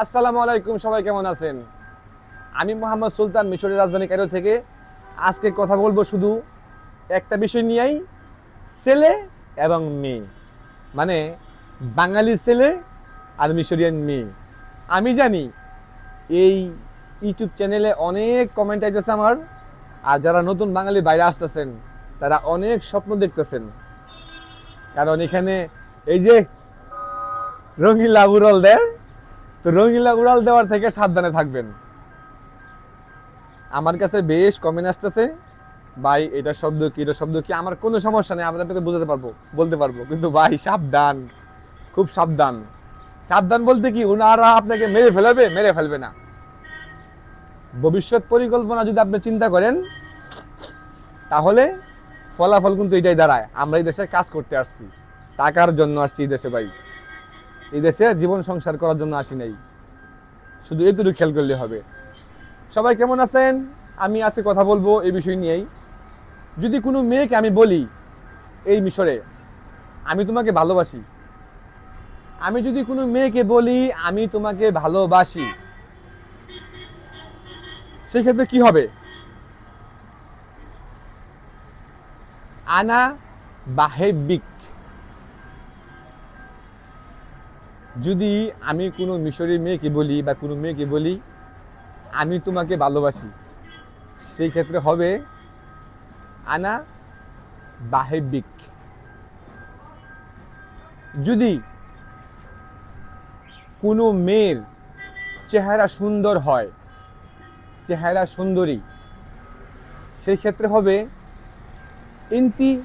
আসসালামু আলাইকুম, সবাই কেমন আছেন? আমি মোহাম্মদ সুলতান মিশরের রাজধানী কায়রো থেকে। আজকে কথা বলব শুধু একটা বিষয় নিয়েই, ছেলে এবং মেয়ে। মানে বাঙালি ছেলে আর মিশরিয়ান মেয়ে। আমি জানি এই ইউটিউব চ্যানেলে অনেক কমেন্ট আইতেছে আমার, আর যারা নতুন বাঙালি বাইরে আসতেছেন, তারা অনেক স্বপ্ন দেখতেছেন। কারণ এখানে এই যে রঙিলা উড়াল দেয় তো রঙিলা উড়াল দেওয়ার থেকে সাবধানে থাকবেন। আমার কাছে বেশ কমেন্ট আসতেছে। ভাই, এটা শব্দ কি? এটা শব্দ কি? আমার কোনো সমস্যা নেই আমরা আপনাকে বোঝাতে পারব, বলতে পারব। কিন্তু ভাই, সাবধান, খুব সাবধান। সাবধান বলতে কি? ওনারা আপনাকে মেরে ফেলবে মেরে ফেলবে না। ভবিষ্যৎ পরিকল্পনা যদি আপনি চিন্তা করেন, তাহলে ফলাফল কিন্তু এটাই দাঁড়ায়। আমরা এই দেশে কাজ করতে আসছি। টাকার জন্য আসছি এই দেশে ভাই। এই দেশে জীবন সংসার করার জন্য আসি নাই। শুধু এটুকু খেয়াল করলে হবে। সবাই কেমন আছেন? আমি আজকে কথা বলব এই বিষয় নিয়েই। যদি কোনো মেয়েকে আমি বলি, এই মিশরে, আমি তোমাকে ভালোবাসি। আমি যদি কোনো মেয়েকে বলি, আমি তোমাকে ভালোবাসি। সেক্ষেত্রে কি হবে? আনা বাহেবিক। যদি আমি কোনো মিশরের মেয়েকে বলি বা কোনো মেয়েকে বলি, আমি তোমাকে ভালোবাসি। সেই ক্ষেত্রে হবে, আনা বাহেবিক যদি কোনো মেয়ের চেহারা সুন্দর হয়, চেহারা সুন্দরী, সেই ক্ষেত্রে হবে, ইন্তি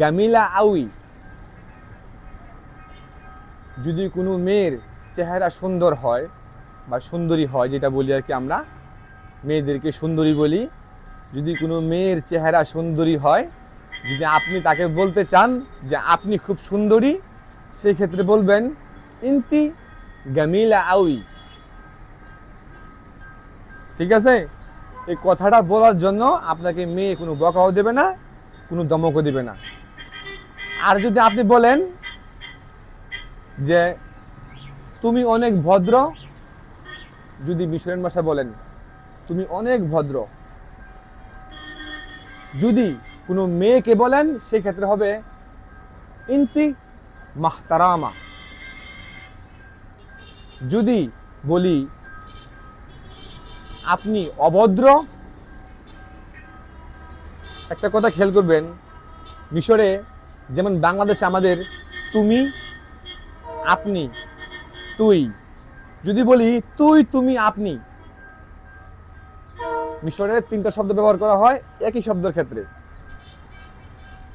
গামিলা আউই। যদি কোনো মেয়ের চেহারা সুন্দর হয় বা সুন্দরী হয়, যেটা বলি আর কি আমরা, মেয়েদেরকে সুন্দরী বলি, যদি কোনো মেয়ের চেহারা সুন্দরী হয়, যদি আপনি তাকে বলতে চান যে আপনি খুব সুন্দরী সেই ক্ষেত্রে বলবেন, ইন্তি গামিলা আউই। ঠিক আছে? এই কথাটা বলার জন্য আপনাকে মেয়ে কোনো বকাও দেবে না, কোনো দমকও দেবে না। আর যদি আপনি বলেন যে তুমি অনেক ভদ্র, যদি মিশরের ভাষা বলেন, তুমি অনেক ভদ্র। যদি কোনো মেয়েকে বলেন, সেই ক্ষেত্রে হবে ইন্তি মাহতারামা। যদি বলি, আপনি অভদ্র, একটা কথা খেয়াল করবেন, মিশরে যেমন বাংলাদেশে আমাদের তুমি আপনি, তুই, যদি বলি তুই, তুমি, আপনি। মিশরের তিনটা শব্দ ব্যবহার করা হয় একই শব্দের ক্ষেত্রে।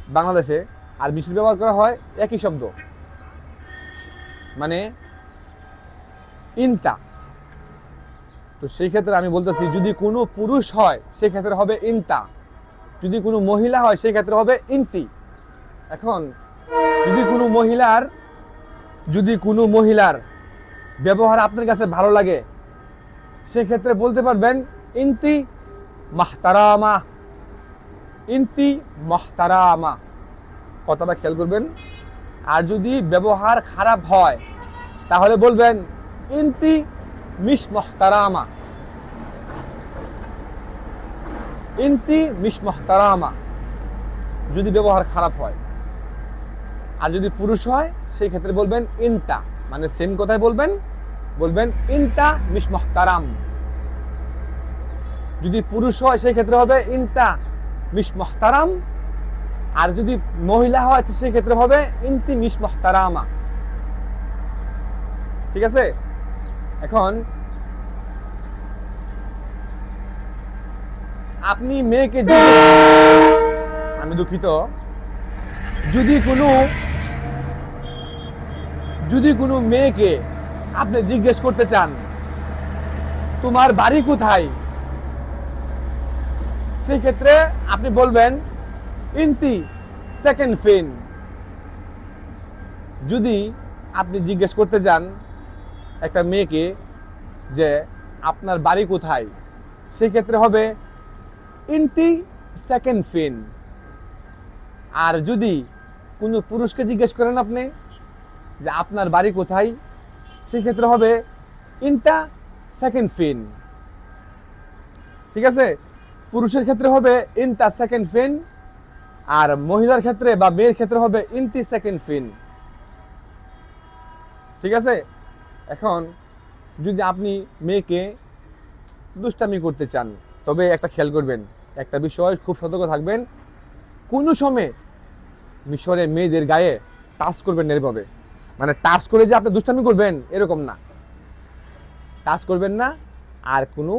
বাংলাদেশে আর মিশর ব্যবহার করা হয় একই শব্দ। মানে ইনতা। তো সেই ক্ষেত্রে আমি বলতেছি, যদি কোনো পুরুষ হয়, সেই ক্ষেত্রে হবে ইনতা। যদি কোনো মহিলা হয়, সেই ক্ষেত্রে হবে ইনতি। এখন, যদি কোনো মহিলার যদি কোনো মহিলার ব্যবহার আপনার কাছে ভালো লাগে, সেক্ষেত্রে বলতে পারবেন, ইনতি মাহতারামা ইনতি মাহতারামা। কথাটা খেয়াল করবেন। আর যদি ব্যবহার খারাপ হয়, তাহলে বলবেন, ইনতি মিস মহতারামা। ইনতি মিস মহতারামা। যদি ব্যবহার খারাপ হয়। আর যদি পুরুষ হয়, সেই ক্ষেত্রে বলবেন ইনতা। মানে সেম কথায় বলবেন বলবেন ইনতা মিস মহতারাম। যদি পুরুষ হয়, সেই ক্ষেত্রে হবে ইনতা মিস মহতারাম। আর যদি মহিলা হয় সেই ক্ষেত্রে হবে ইনতি মিস মহতারামা। ঠিক আছে? এখন আপনি মেয়েকে আমি দুঃখিত। যদি কোনো যদি কোনো মেয়েকে আপনি জিজ্ঞেস করতে চান, তোমার বাড়ি কোথায়? সেই ক্ষেত্রে আপনি বলবেন, ইন্তি সেকেন্ড ফিন। যদি আপনি জিজ্ঞেস করতে চান একটা মেয়েকে যে, আপনার বাড়ি কোথায়? সেই ক্ষেত্রে হবে, ইন্তি সেকেন্ড ফিন। আর যদি কোনো পুরুষকে জিজ্ঞেস করেন আপনি যে আপনার বাড়ি কোথায়, সেক্ষেত্রে হবে ইনটা সেকেন্ড ফিন ঠিক আছে? পুরুষের ক্ষেত্রে হবে ইনটা সেকেন্ড ফিন আর মহিলার ক্ষেত্রে বা মেয়ের ক্ষেত্রে হবে ইনতি সেকেন্ড ফিন ঠিক আছে? এখন যদি আপনি মেয়েকে দুষ্টামি করতে চান, তবে একটা খেয়াল করবেন, একটা বিষয় খুব সতর্ক থাকবেন। কোনো সময় মিশরে মেয়েদের গায়ে টাচ করবেন না এভাবে। মানে টাচ করে যে আপনি দুষ্টামি করবেন, এরকম না। টাচ করবেন না, আর কোনো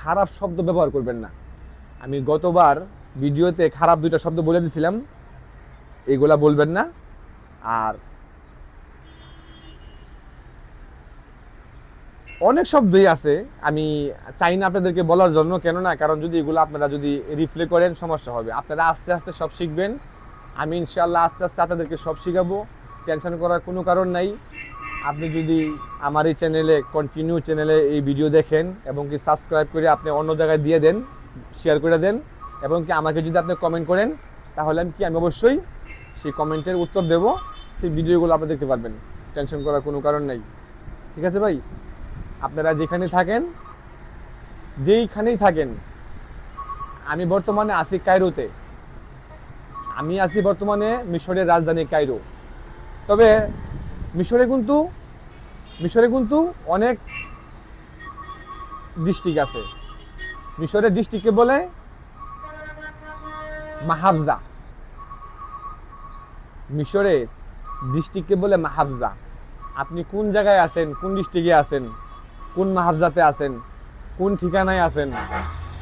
খারাপ শব্দ ব্যবহার করবেন না। আমি গতবার ভিডিওতে খারাপ দুইটা শব্দ বলে দিয়েছিলাম এগুলা বলবেন না, আর অনেক শব্দই আছে, আমি চাই না আপনাদেরকে বলার জন্য কেন না কারণ যদি এগুলো আপনারা যদি রিপ্লে করেন, সমস্যা হবে। আপনারা আস্তে আস্তে সব শিখবেন, আমি ইনশাল্লাহ আস্তে আস্তে আপনাদেরকে সব শিখাবো। টেনশন করার কোনো কারণ নাই। আপনি যদি আমার এই চ্যানেলে কন্টিনিউ চ্যানেলে এই ভিডিও দেখেন এবং কি সাবস্ক্রাইব করে আপনি অন্য জায়গায় দিয়ে দেন শেয়ার করে দেন এবং কি আমাকে যদি আপনি কমেন্ট করেন, তাহলে আমি কি, আমি অবশ্যই সেই কমেন্টের উত্তর দেব, সেই ভিডিওগুলো আপনি দেখতে পারবেন। টেনশন করার কোনো কারণ নেই। ঠিক আছে ভাই? আপনারা যেখানে থাকেন, যেইখানেই থাকেন, আমি বর্তমানে আছি কায়রোতে। আমি আছি বর্তমানে মিশরের রাজধানী কায়রো। তবে মিশরে কিন্তু মিশরে কিন্তু অনেক ডিস্ট্রিক্ট আছে। মিশরের ডিস্ট্রিক্টকে বলে মাহাবজা। মিশরে ডিস্ট্রিক্টকে বলে মাহাবজা। আপনি কোন জায়গায় আছেন, কোন ডিস্ট্রিক্টে আছেন, কোন মাহাবজাতে আছেন, কোন ঠিকানায় আছেন,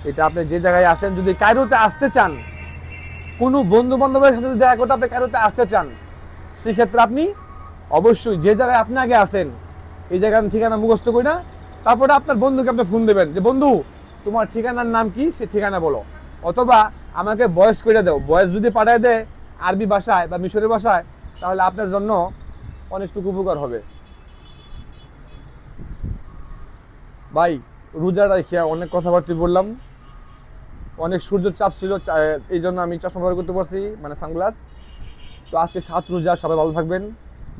এটা আপনি যে জায়গায় আছেন, যদি কায়রোতে আসতে চান, কোনো বন্ধু বান্ধবের সাথে দেখা করতে আপনি কায়রোতে আসতে চান সেক্ষেত্রে আপনি অবশ্যই যে জায়গায় আপনি আগে আছেন, এই জায়গার ঠিকানা মুখস্থ করি না। তারপরে আপনার বন্ধুকে আপনি ফোন দেবেন যে, বন্ধু, তোমার ঠিকানার নাম কি? সে ঠিকানা বলো। অথবা আমাকে বয়স করে দাও। বয়স যদি পাঠায় দেয় আরবি ভাষায় বা মিশরের ভাষায়, তাহলে আপনার জন্য অনেকটুকু উপকার হবে। ভাই, রোজা রাখিয়া অনেক কথাবার্তা বললাম। অনেক সূর্য চাপ ছিল এই জন্য আমি চশমা ব্যবহার করতে পারছি মানে সানগ্লাস। তো আজকে সাত রোজা, সবাই ভালো থাকবেন।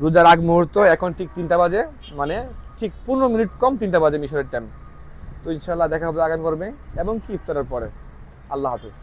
রোজার আগ মুহূর্ত, এখন ঠিক তিনটা বাজে মানে ঠিক পনেরো মিনিট কম তিনটা বাজে মিশরের টাইম তো ইনশাল্লাহ দেখা হবে আগামী পর্বে এবং কি ইফতারের পরে। আল্লাহ হাফিজ।